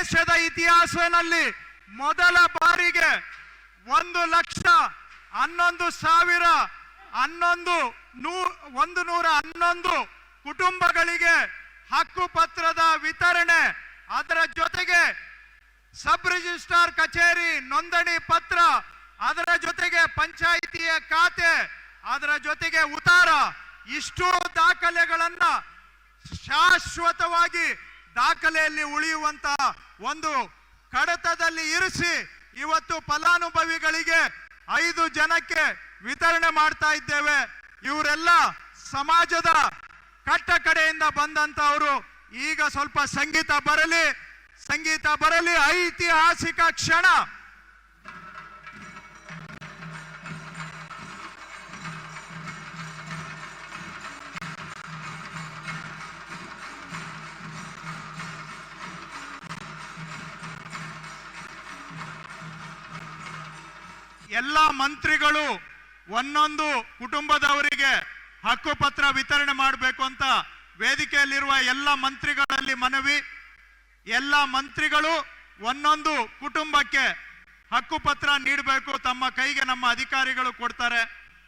ದೇಶದ ಇತಿಹಾಸದಲ್ಲಿ ಮೊದಲ ಬಾರಿಗೆ ಒಂದು ಲಕ್ಷ ಹನ್ನೊಂದು ಸಾವಿರ ಹನ್ನೊಂದು ನೂ, ಒಂದು ನೂರ ಹನ್ನೊಂದು ಕುಟುಂಬಗಳಿಗೆ ಹಕ್ಕು ಪತ್ರದ ವಿತರಣೆ. ಅದರ ಜೊತೆಗೆ ಸಬ್ ರಿಜಿಸ್ಟ್ರಾರ್ ಕಚೇರಿ ನೋಂದಣಿ ಪತ್ರ, ಅದರ ಜೊತೆಗೆ ಪಂಚಾಯಿತಿಯ ಖಾತೆ, ಅದರ ಜೊತೆಗೆ ಉತಾರ. ಇಷ್ಟು ದಾಖಲೆಗಳನ್ನ ಶಾಶ್ವತವಾಗಿ ದಾಖಲೆಯಲ್ಲಿ ಉಳಿಯುವಂತ ಒಂದು ಕಡತದಲ್ಲಿ ಇರಿಸಿ ಇವತ್ತು ಫಲಾನುಭವಿಗಳಿಗೆ ಐದು ಜನಕ್ಕೆ ವಿತರಣೆ ಮಾಡ್ತಾ ಇದ್ದೇವೆ. ಇವರೆಲ್ಲ ಸಮಾಜದ ಕಟ್ಟ ಕಡೆಯಿಂದ ಬಂದಂತವರು ಈಗ ಸ್ವಲ್ಪ ಸಂಗೀತ ಬರಲಿ ಸಂಗೀತ ಬರಲಿ, ಐತಿಹಾಸಿಕ ಕ್ಷಣ. ಎಲ್ಲ ಮಂತ್ರಿಗಳು ಒಂದೊಂದು ಕುಟುಂಬದವರಿಗೆ ಹಕ್ಕುಪತ್ರ ವಿತರಣೆ ಮಾಡಬೇಕು ಅಂತ ವೇದಿಕೆಯಲ್ಲಿರುವ ಎಲ್ಲ ಮಂತ್ರಿಗಳಲ್ಲಿ ಮನವಿ. ಎಲ್ಲ ಮಂತ್ರಿಗಳು ಒಂದೊಂದು ಕುಟುಂಬಕ್ಕೆ ಹಕ್ಕುಪತ್ರ ನೀಡಬೇಕು. ತಮ್ಮ ಕೈಗೆ ನಮ್ಮ ಅಧಿಕಾರಿಗಳು ಕೊಡ್ತಾರೆ.